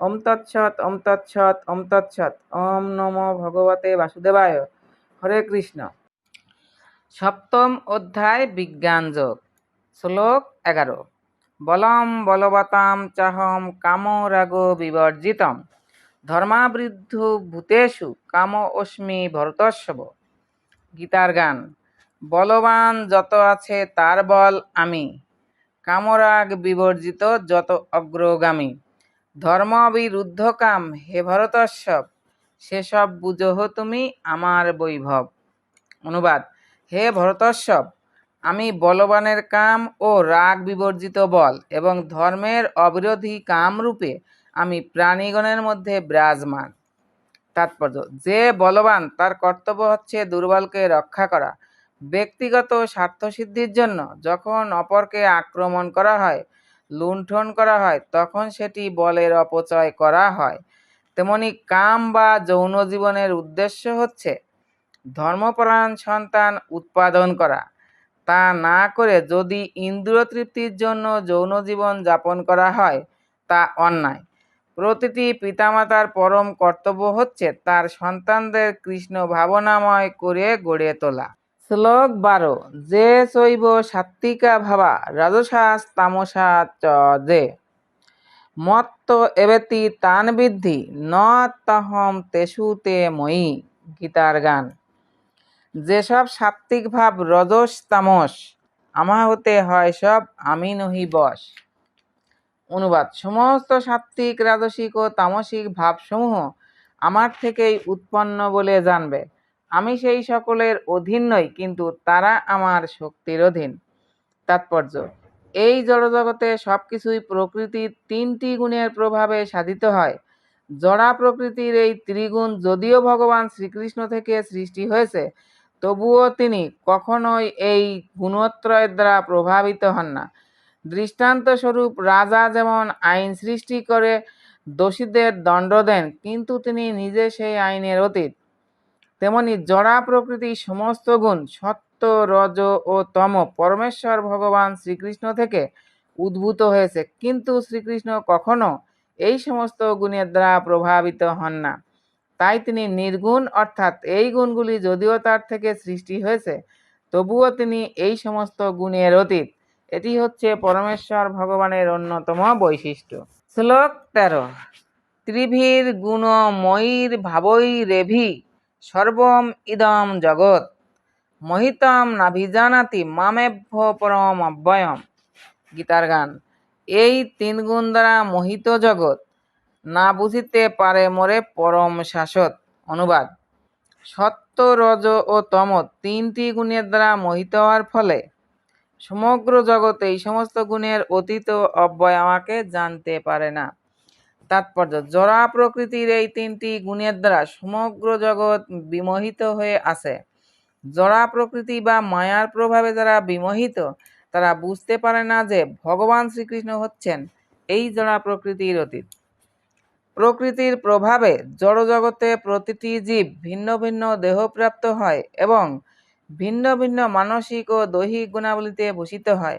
ওম তৎসৎ ওম তৎসৎ ওম তৎসৎ। ওম নমো ভগবতে বাসুদেবায়। হরে কৃষ্ণ। সপ্তম অধ্যায় বিজ্ঞান যোগ, শ্লোক এগারো। বলম বলবতাম চাহম কাম রাগ বিবর্জিতম। ধর্মাবৃদ্ধ ভূতেষু কাম অস্মি ভরতস্বব। গীতার গান, বলবান যত আছে তার বল আমি। কামরাগ বিবর্জিত যত অগ্রগামী। ধর্মবিরুদ্ধ কাম হে ভরতস্বব সেসব বুঝহ তুমি আমার বৈভব। অনুবাদ, হে ভরতস্বব আমি বলবানের কাম ও রাগ বিবর্জিত বল এবং ধর্মের অবিরোধী কাম রূপে আমি প্রাণীগণের মধ্যে বিরাজমান। তাৎপর্য, যে বলবান তার কর্তব্য হচ্ছে দুর্বলকে রক্ষা করা। ব্যক্তিগত স্বার্থসিদ্ধির জন্য যখন অপরকে আক্রমণ করা হয় লুণ্ঠন করা হয়, তখন সেটি বলের অপচয় করা হয়। তেমনি কাম বা যৌন জীবনের উদ্দেশ্য হচ্ছে ধর্মপরায়ণ সন্তান উৎপাদন করা। তা না করে যদি ইন্দ্রিয় তৃপ্তির জন্য যৌন জীবন যাপন করা হয়, তা অন্যায়। প্রতিটি পিতামাতার পরম কর্তব্য হচ্ছে তার সন্তানদের কৃষ্ণ ভাবনাময় করে গড়ে তোলা। শ্লোক বারো, যে শৈব সাত্বিকা ভাবা রাজসাস তামসা চ, যে। মত্ত এবেতি তান বৃদ্ধি, ন তহম তেসু তে মই গীতার গান। যেসব সাত্বিক ভাব রজস তামস আমা হতে হয় সব আমি নহি বশ অনুবাদ, সমস্ত সাত্বিক, রাজসিক ও তামসিক ভাবসমূহ আমার থেকেই উৎপন্ন বলে জানবে। আমি সেই সকলের অধীন নই, কিন্তু তারা আমার শক্তির অধীন। তাৎপর্য, এই জড়জগতে সব কিছুই প্রকৃতির তিনটি গুণের প্রভাবে সাধিত হয়। জড়া প্রকৃতির এই ত্রিগুণ যদিও ভগবান শ্রীকৃষ্ণ থেকে সৃষ্টি হয়েছে, তবুও তিনি কখনোই এই গুণত্রয়ের দ্বারা প্রভাবিত হন না। দৃষ্টান্ত স্বরূপ রাজা যেমন আইন সৃষ্টি করে, দোষীদের দণ্ড দেন, কিন্তু তিনি নিজে সেই আইনের অতীত। তেমনি জড়া প্রকৃতির সমস্ত গুণ সত্য, রজ ও তম পরমেশ্বর ভগবান শ্রীকৃষ্ণ থেকে উদ্ভূত হয়েছে। কিন্তু শ্রীকৃষ্ণ কখনো এই সমস্ত গুণের দ্বারা প্রভাবিত হন না। তাই তিনি নির্গুণ, অর্থাৎ এই গুণগুলি যদিও তার থেকে সৃষ্টি হয়েছে, তবুও তিনি এই সমস্ত গুণের অতীত। এটি হচ্ছে পরমেশ্বর ভগবানের অন্যতম বৈশিষ্ট্য। শ্লোক তেরো। ত্রিভীর গুণময়ীর ভাবই রেভি সর্বম ইদম জগৎ, মহিতম নাভিজানাতি মামেভ্য পরম অব্যয়ম গীতার গান, এই তিন গুণ দ্বারা মোহিত জগৎ, না বুঝিতে পারে মোরে পরম শাসত অনুবাদ, সত্য, রজ ও তম তিনটি গুণের দ্বারা মোহিত হওয়ার ফলে সমগ্র জগতে এই সমস্ত গুণের অতীত অব্যয় আমাকে জানতে পারে না। তাৎপর্য। জড়া প্রকৃতির এই তিনটি গুণের দ্বারা সমগ্র জগৎ বিমোহিত হয়ে আছে। জড়া প্রকৃতি বা মায়ার প্রভাবে যারা বিমোহিত, তারা বুঝতে পারে না যে ভগবান শ্রীকৃষ্ণ হচ্ছেন এই জড়া প্রকৃতির অতীত। প্রকৃতির প্রভাবে জড়জগতে প্রতিটি জীব ভিন্ন ভিন্ন দেহপ্রাপ্ত হয় এবং ভিন্ন ভিন্ন মানসিক ও দৈহিক গুণাবলীতে ভূষিত হয়।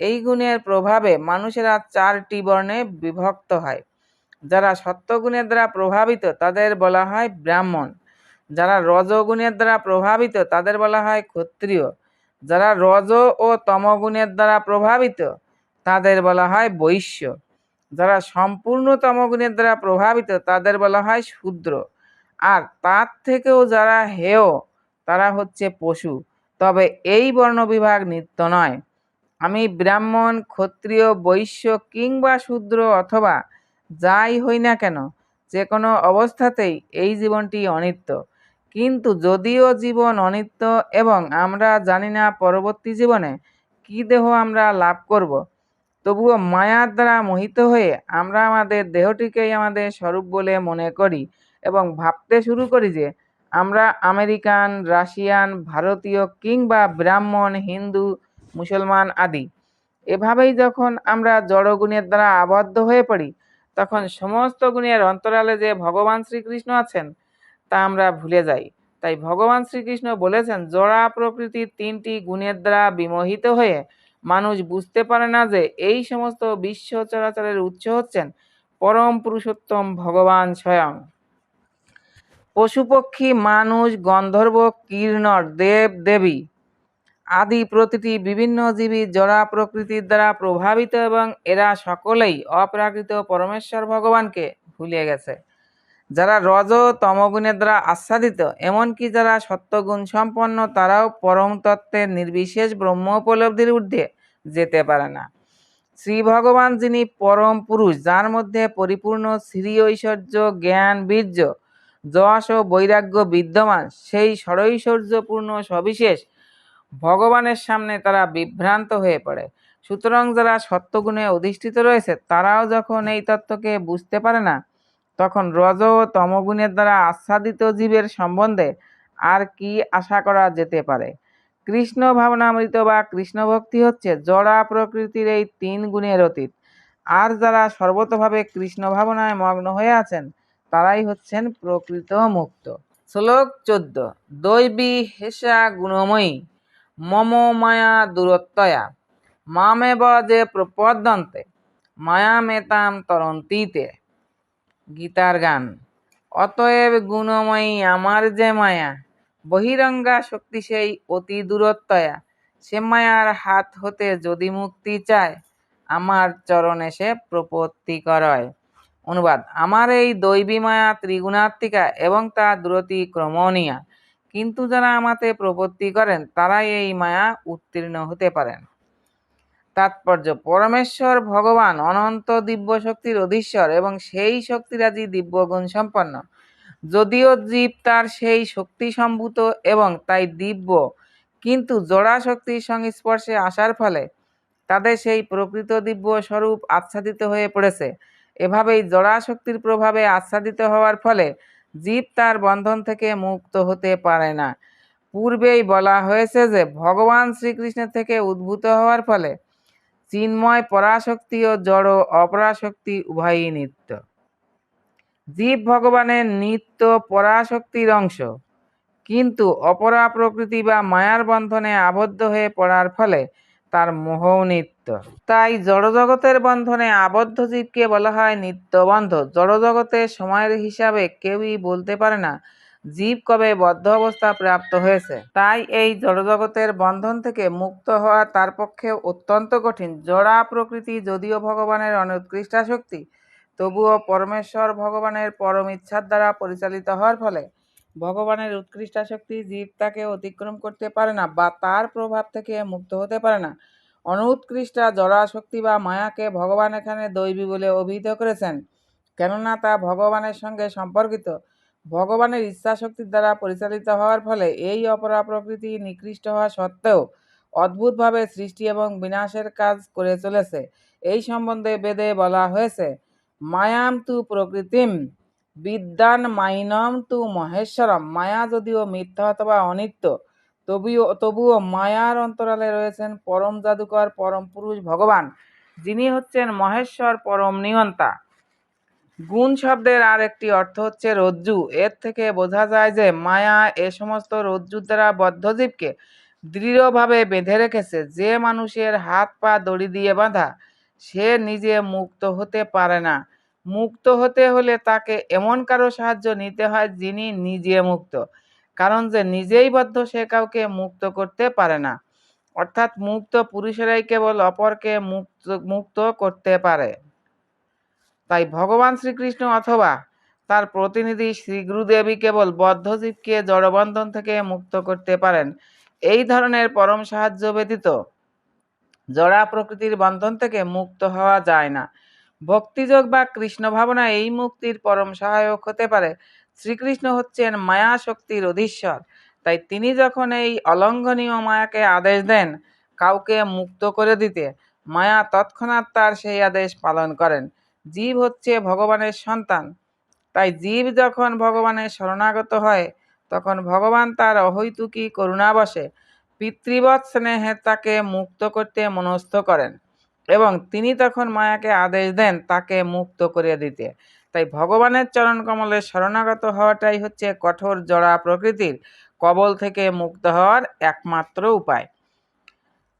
এই গুণের প্রভাবে মানুষেরা চারটি বর্ণে বিভক্ত হয়। যারা সত্যগুণের দ্বারা প্রভাবিত, তাদের বলা হয় ব্রাহ্মণ। যারা রজগুণের দ্বারা প্রভাবিত, তাদের বলা হয় ক্ষত্রিয়। যারা রজ ও তমগুণের দ্বারা প্রভাবিত, তাদের বলা হয় বৈশ্য। যারা সম্পূর্ণ তমগুণের দ্বারা প্রভাবিত, তাদের বলা হয় শূদ্র। আর তার থেকেও যারা হেয়, তারা হচ্ছে পশু। তবে এই বর্ণবিভাগ নিত্য নয়। আমি ব্রাহ্মণ, ক্ষত্রিয়, বৈশ্য কিংবা শূদ্র অথবা যাই হই না কেন যে কোনো অবস্থাতেই এই জীবনটি অনিত্য। কিন্তু যদিও জীবন অনিত্য এবং আমরা জানি না পরবর্তী জীবনে কী দেহ আমরা লাভ করব, তবুও মায়ার দ্বারা মোহিত হয়ে আমরা আমাদের দেহটিকেই আমাদের স্বরূপ বলে মনে করি এবং ভাবতে শুরু করি যে আমরা আমেরিকান, রাশিয়ান, ভারতীয় কিংবা ব্রাহ্মণ, হিন্দু, মুসলমান আদি। এভাবেই যখন আমরা জড়গুণের দ্বারা আবদ্ধ হয়ে পড়ি তখন সমস্ত গুণের অন্তরালে যে ভগবান শ্রীকৃষ্ণ আছেন, তা আমরা ভুলে যাই। তাই ভগবান শ্রীকৃষ্ণ বলেছেন, জড়া প্রকৃতির তিনটি গুণের দ্বারা বিমোহিত হয়ে মানুষ বুঝতে পারে না যে এই সমস্ত বিশ্ব চরাচরের উৎস হচ্ছেন পরম পুরুষোত্তম ভগবান স্বয়ং। পশু পক্ষী মানুষ, গন্ধর্ব, কির্ণর দেব, দেবী আদি প্রতিটি বিভিন্ন জীবী জড়া প্রকৃতির দ্বারা প্রভাবিত এবং এরা সকলেই অপ্রাকৃত পরমেশ্বর ভগবানকে ভুলে গেছে। যারা রজ তমগুণের দ্বারা আচ্ছাদিত, এমনকি যারা সত্যগুণ সম্পন্ন, তারাও পরম তত্ত্বের নির্বিশেষ ব্রহ্ম উপলব্ধির ঊর্ধ্বে যেতে পারে না। শ্রী ভগবান যিনি পরম পুরুষ, যার মধ্যে পরিপূর্ণ শ্রী ঐশ্বর্য, জ্ঞান, বীর্য, যশ ও বৈরাগ্য বিদ্যমান, সেই ষড়ৈশ্বর্যপূর্ণ সবিশেষ ভগবানের সামনে তারা বিভ্রান্ত হয়ে পড়ে। সুতরাং যারা সত্যগুণে অধিষ্ঠিত রয়েছে, তারাও যখন এই তত্ত্বকে বুঝতে পারে না, তখন রজ ও তমগুণের দ্বারা আচ্ছাদিত জীবের সম্বন্ধে আর কি আশা করা যেতে পারে? কৃষ্ণ ভাবনামৃত বা কৃষ্ণ ভক্তি হচ্ছে জড়া প্রকৃতির এই তিন গুণের অতীত। আর যারা সর্বতভাবে কৃষ্ণ ভাবনায় মগ্ন হয়ে আছেন, তারাই হচ্ছেন প্রকৃত মুক্ত। শ্লোক চোদ্দ। দৈবী হেসা গুণময়ী। মম মায়া দূরত্বয়া। মামেব যে প্রপদ্যন্তে মায়া মেতাম তরন্তীতে। গীতার গান, অতএব গুণময়ী আমার যে মায়া, বহিরঙ্গা শক্তি সেই অতি দূরত্বয়া। সে মায়ার হাত হতে যদি মুক্তি চায়, আমার চরণে সে প্রপত্তি করয়। অনুবাদ, আমার এই দৈবী মায়া ত্রিগুণাত্মিকা এবং তা দূরতি ক্রমণীয়া কিন্তু যারা আমাতে প্রপত্তি করেন, তারাই এই মায়া উত্তীর্ণ হতে পারেন। তাৎপর্য, পরমেশ্বর ভগবান অনন্ত দিব্য শক্তির অধীশ্বর এবং সেই শক্তিরাজি দিব্য গুণ সম্পন্ন। যদিও জীব তার সেই শক্তি সম্ভূত এবং তাই দিব্য, কিন্তু জোড়া শক্তির সংস্পর্শে আসার ফলে তাদের সেই প্রকৃত দিব্য স্বরূপ আচ্ছাদিত হয়ে পড়েছে। এভাবেই জড়া শক্তির প্রভাবে আচ্ছাদিত হওয়ার ফলে জীব তার বন্ধন থেকে মুক্ত হতে পারে না। পূর্বেই বলা হয়েছে যে, ভগবান শ্রীকৃষ্ণের থেকে উদ্ভূত হওয়ার ফলে চিন্ময় পরাশক্তি ও জড় অপরাশক্তি উভয়ই নিত্য। জীব ভগবানের নিত্য পরাশক্তির অংশ। কিন্তু অপরা প্রকৃতি বা মায়ার বন্ধনে আবদ্ধ হয়ে পড়ার ফলে তার মোহও নিত্য। তাই জড়জগতের বন্ধনে আবদ্ধ জীবকে বলা হয় নিত্যবন্ধ। জড়জগতের সময়ের হিসাবে কেউই বলতে পারে না, জীব কবে বদ্ধ অবস্থা প্রাপ্ত হয়েছে। তাই এই জড়জগতের বন্ধন থেকে মুক্ত হওয়া তার পক্ষে অত্যন্ত কঠিন। জড়া প্রকৃতি যদিও ভগবানের অনুৎকৃষ্টা শক্তি তবুও পরমেশ্বর ভগবানের পরম ইচ্ছার দ্বারা পরিচালিত হওয়ার ফলে ভগবানের উৎকৃষ্টা শক্তি জীব তাকে অতিক্রম করতে পারে না বা তার প্রভাব থেকে মুক্ত হতে পারে না। অনুৎকৃষ্টা জড়া শক্তি বা মায়াকে ভগবান এখানে দৈবী বলে অভিহিত করেছেন। কেননা তা ভগবানের সঙ্গে সম্পর্কিত। ভগবানের ইচ্ছা শক্তির দ্বারা পরিচালিত হওয়ার ফলে এই অপরা প্রকৃতি নিকৃষ্ট হওয়া সত্ত্বেও অদ্ভুতভাবে সৃষ্টি এবং বিনাশের কাজ করে চলেছে। এই সম্বন্ধে বেদে বলা হয়েছে, মায়াম তু প্রকৃতিম বিদ্যান মাইনম তু মহেশ্বরম। মায়া যদিও মিথ্যা অথবা অনিত্য, তবুও তবুও মায়ার অন্তরালে রয়েছেন পরম জাদুকর, পরম পুরুষ ভগবান, যিনি হচ্ছেন মহেশ্বর পরম নিয়ন্তা গুণ শব্দের আর একটি অর্থ হচ্ছে রজ্জু। এর থেকে বোঝা যায় যে মায়া এ সমস্ত রজ্জুর দ্বারা বদ্ধজীবকে দৃঢ়ভাবে বেঁধে রেখেছে। যে মানুষের হাত পা দড়ি দিয়ে বাঁধা, সে নিজে মুক্ত হতে পারে না। মুক্ত হতে হলে তাকে এমন কারও সাহায্য নিতে হয় যিনি নিজে মুক্ত। কারণ যে নিজেই বদ্ধ সে কাউকে মুক্ত করতে পারে না। অর্থাৎ মুক্ত পুরুষেরাই কেবল অপরকে মুক্ত মুক্ত করতে পারে। তাই ভগবান শ্রীকৃষ্ণ অথবা তার প্রতিনিধি শ্রী গুরুদেবী কেবল বদ্ধজীবকে জড়বন্ধন থেকে মুক্ত করতে পারেন। এই ধরনের পরম সাহায্য ব্যতীত জড়া প্রকৃতির বন্ধন থেকে মুক্ত হওয়া যায় না। ভক্তিযোগ বা কৃষ্ণ ভাবনা এই মুক্তির পরম সহায়ক হতে পারে। শ্রীকৃষ্ণ হচ্ছেন মায়া শক্তির অধীশ্বর। তাই তিনি যখন এই অলঙ্ঘনীয় মায়াকে আদেশ দেন কাউকে মুক্ত করে দিতে, মায়া তৎক্ষণাৎ তার সেই আদেশ পালন করেন। জীব হচ্ছে ভগবানের সন্তান। তাই জীব যখন ভগবানের শরণাগত হয়, তখন ভগবান তার অহৈতুকী করুণাবশে পিতৃবৎ স্নেহে তাকে মুক্ত করতে মনস্থ করেন। এবং তিনি তখন মায়াকে আদেশ দেন তাকে মুক্ত করে দিতে। তাই ভগবানের চরণ কমলে শরণাগত হওয়াটাই হচ্ছে কঠোর জড়া প্রকৃতির কবল থেকে মুক্ত হওয়ার একমাত্র উপায়।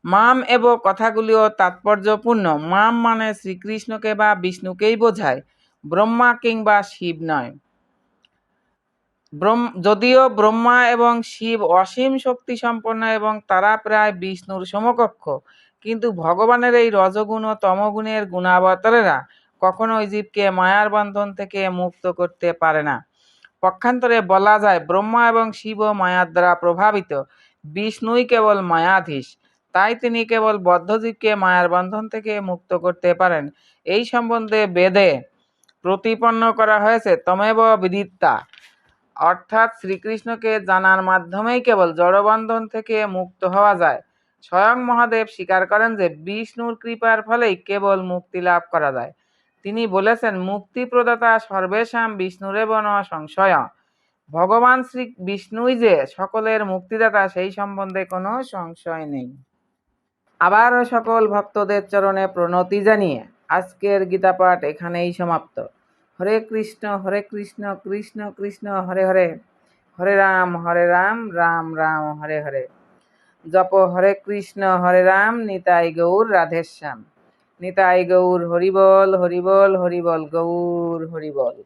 মাম এব কথাগুলিও তাৎপর্যপূর্ণ। মাম মানে শ্রীকৃষ্ণকে বা বিষ্ণুকেই বোঝায়, ব্রহ্মা কিংবা শিব নয়। ব্রহ্ম, যদিও ব্রহ্মা এবং শিব অসীম শক্তি সম্পন্ন এবং তারা প্রায় বিষ্ণুর সমকক্ষ কিন্তু ভগবানের এই রজগুণ ও তমগুণের গুণাবতারেরা কখনোই জীবকে মায়ার বন্ধন থেকে মুক্ত করতে পারে না। পক্ষান্তরে বলা যায়, ব্রহ্মা এবং শিব মায়ার দ্বারা প্রভাবিত। বিষ্ণুই কেবল মায়াধীশ, তাই তিনি কেবল বদ্ধজীবকে মায়ার বন্ধন থেকে মুক্ত করতে পারেন। এই সম্বন্ধে বেদে প্রতিপন্ন করা হয়েছে, তমেব বিদিত্তা। অর্থাৎ শ্রীকৃষ্ণকে জানার মাধ্যমেই কেবল জড়বন্ধন থেকে মুক্ত হওয়া যায়। স্বয়ং মহাদেব স্বীকার করেন যে বিষ্ণুর কৃপার ফলেই কেবল মুক্তি লাভ করা যায়। তিনি বলেছেন, মুক্তি প্রদাতা সর্বেশাম বিষ্ণুরেব ন সংশয়। ভগবান শ্রী বিষ্ণুই যে সকলের মুক্তিদাতা, সেই সম্বন্ধে কোনো সংশয় নেই। আবারও সকল ভক্তদের চরণে প্রণতি জানিয়ে আজকের গীতাপাঠ এখানেই সমাপ্ত। হরে কৃষ্ণ হরে কৃষ্ণ কৃষ্ণ কৃষ্ণ, হরে হরে। হরে রাম হরে রাম রাম রাম, হরে হরে। জপ হরে কৃষ্ণ, হরে রাম, নিতাই গৌর রাধেশ্যাম নিতাই গৌর, হরিবল হরিবল হরিবল গৌর, হরিবল।